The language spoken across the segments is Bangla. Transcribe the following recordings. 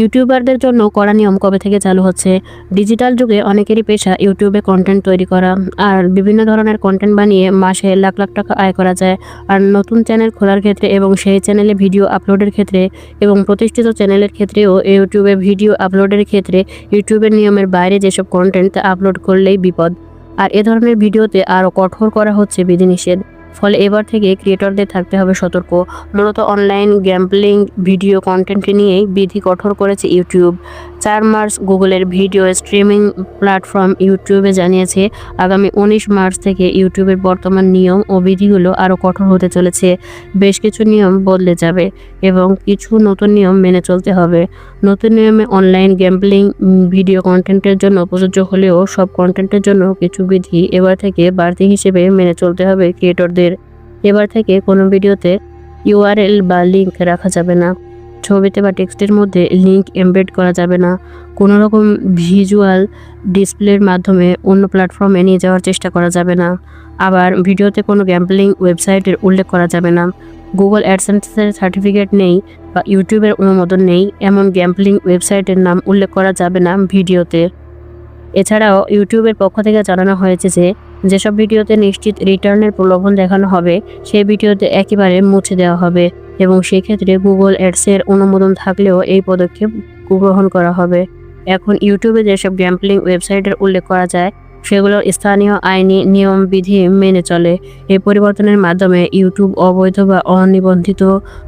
ইউটিউবারদের জন্য কড়া নিয়ম কবে থেকে চালু হচ্ছে? ডিজিটাল যুগে অনেকেরই পেশা ইউটিউবে কন্টেন্ট তৈরি করা। আর বিভিন্ন ধরনের কন্টেন্ট বানিয়ে মাসে লাখ লাখ টাকা আয় করা যায়। আর নতুন চ্যানেল খোলার ক্ষেত্রে এবং সেই চ্যানেলে ভিডিও আপলোডের ক্ষেত্রে এবং প্রতিষ্ঠিত চ্যানেলের ক্ষেত্রেও ইউটিউবে ভিডিও আপলোডের ক্ষেত্রে ইউটিউবের নিয়মের বাইরে যেসব কন্টেন্ট আপলোড করলেই বিপদ। আর এ ধরনের ভিডিওতে আরও কঠোর করা হচ্ছে বিধিনিষেধ। ফলে এবার থেকে ক্রিয়েটরদের থাকতে হবে সতর্ক। মূলত অনলাইন গ্যাম্পলিং ভিডিও কন্টেন্ট নিয়েই বিধি কঠোর করেছে ইউটিউব চার মার্চ গুগলের ভিডিও স্ট্রিমিং প্ল্যাটফর্ম ইউটিউবে জানিয়েছে, আগামী উনিশ মার্চ থেকে ইউটিউবের বর্তমান নিয়ম ও বিধিগুলো আরও কঠোর হতে চলেছে। বেশ কিছু নিয়ম বদলে যাবে এবং কিছু নতুন নিয়ম মেনে চলতে হবে। নতুন নিয়মে অনলাইন গ্যাম্পলিং ভিডিও কন্টেন্টের জন্য প্রযোজ্য হলেও সব কন্টেন্টের জন্য কিছু বিধি এবার থেকে বাড়তি হিসেবে মেনে চলতে হবে ক্রিয়েটরদের এবার থেকে কোনো ভিডিওতে ইউআরএল বা লিঙ্ক রাখা যাবে না। ছবিতে বা টেক্সটের মধ্যে লিঙ্ক এমবেড করা যাবে না। কোনো রকম ভিজুয়াল ডিসপ্লের মাধ্যমে অন্য প্ল্যাটফর্মে নিয়ে যাওয়ার চেষ্টা করা যাবে না। আবার ভিডিওতে কোনো গ্যাম্পলিং ওয়েবসাইটের উল্লেখ করা যাবে না। গুগল অ্যাডসেন্সের সার্টিফিকেট নেই বা ইউটিউবের অনুমোদন নেই, এমন গ্যাম্পলিং ওয়েবসাইটের নাম উল্লেখ করা যাবে না ভিডিওতে। এছাড়াও ইউটিউবের পক্ষ থেকে জানানো হয়েছে যে যেসব ভিডিওতে নিশ্চিত রিটার্নের প্রলোভন দেখানো হবে, সেই ভিডিওতে একেবারে মুছে দেওয়া হবে এবং সেক্ষেত্রে গুগল অ্যাডসের অনুমোদন থাকলেও এই পদক্ষেপ গ্রহণ করা হবে। এখন ইউটিউবে যেসব গ্যাম্পলিং ওয়েবসাইটের উল্লেখ করা যায়, সেগুলো স্থানীয় আইনি নিয়ম বিধি মেনে চলে। এই পরিবর্তনের মাধ্যমে ইউটিউব অবৈধ বা অনিবন্ধিত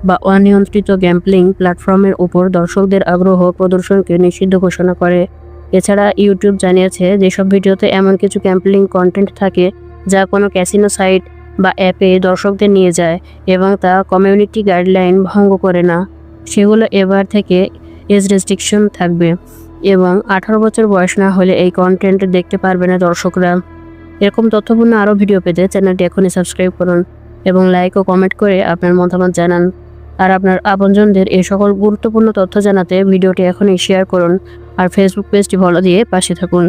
বা অনিয়ন্ত্রিত গ্যাম্পলিং প্ল্যাটফর্মের উপর দর্শকদের আগ্রহ প্রদর্শনকে নিষিদ্ধ ঘোষণা করে। এছাড়া ইউটিউব জানিয়েছে যেসব ভিডিওতে এমন কিছু ক্যাম্পলিং কন্টেন্ট থাকে যা কোনো ক্যাসিনো সাইট বা অ্যাপে দর্শকদের নিয়ে যায় এবং তা কমিউনিটি গাইডলাইন ভঙ্গ করে না, সেগুলো এবার থেকে এজ রেস্ট্রিকশন থাকবে এবং আঠারো বছর বয়স না হলে এই কন্টেন্ট দেখতে পারবে না দর্শকরা। এরকম তথ্যপূর্ণ আরও ভিডিও পেতে চ্যানেলটি এখনই সাবস্ক্রাইব করুন এবং লাইক ও কমেন্ট করে আপনার মতামত জানান। আর আপনার আপনজনদের এই সকল গুরুত্বপূর্ণ তথ্য জানাতে ভিডিওটি এখনই শেয়ার করুন। আর ফেসবুক পেজটি ফলো দিয়ে পাশে থাকুন।